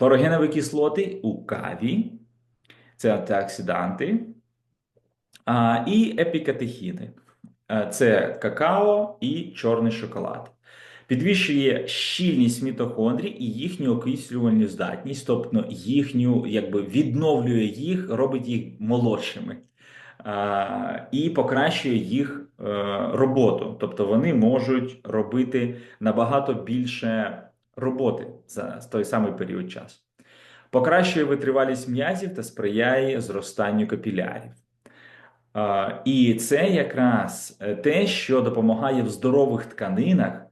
Флорогенові кислоти у каві, це антиоксиданти, а, і епікатехіни. Це какао і чорний шоколад. Підвищує щільність мітохондрій і їхню окислювальну здатність, тобто їхню, якби відновлює їх, робить їх молодшими. А, і покращує їх е, роботу. Тобто вони можуть робити набагато більше роботи за той самий період часу. Покращує витривалість м'язів та сприяє зростанню капілярів. І це якраз е, те, що допомагає в здорових тканинах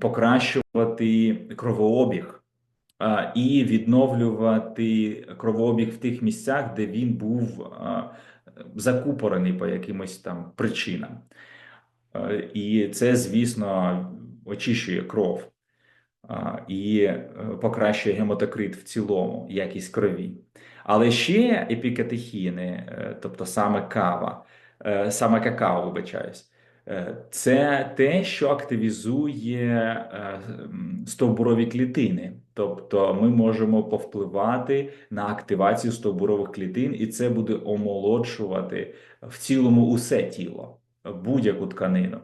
покращувати кровообіг і відновлювати кровообіг в тих місцях, де він був закупорений по якимось там причинам. Е, І це, звісно, очищує кров і е, покращує гематокрит в цілому, якість крові. Але ще епікатехіни, е, тобто саме кава, саме какао, вибачаюсь, це те, що активізує стовбурові клітини. Тобто ми можемо повпливати на активацію стовбурових клітин, і це буде омолоджувати в цілому усе тіло, будь-яку тканину,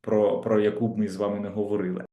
про, про яку б ми з вами не говорили.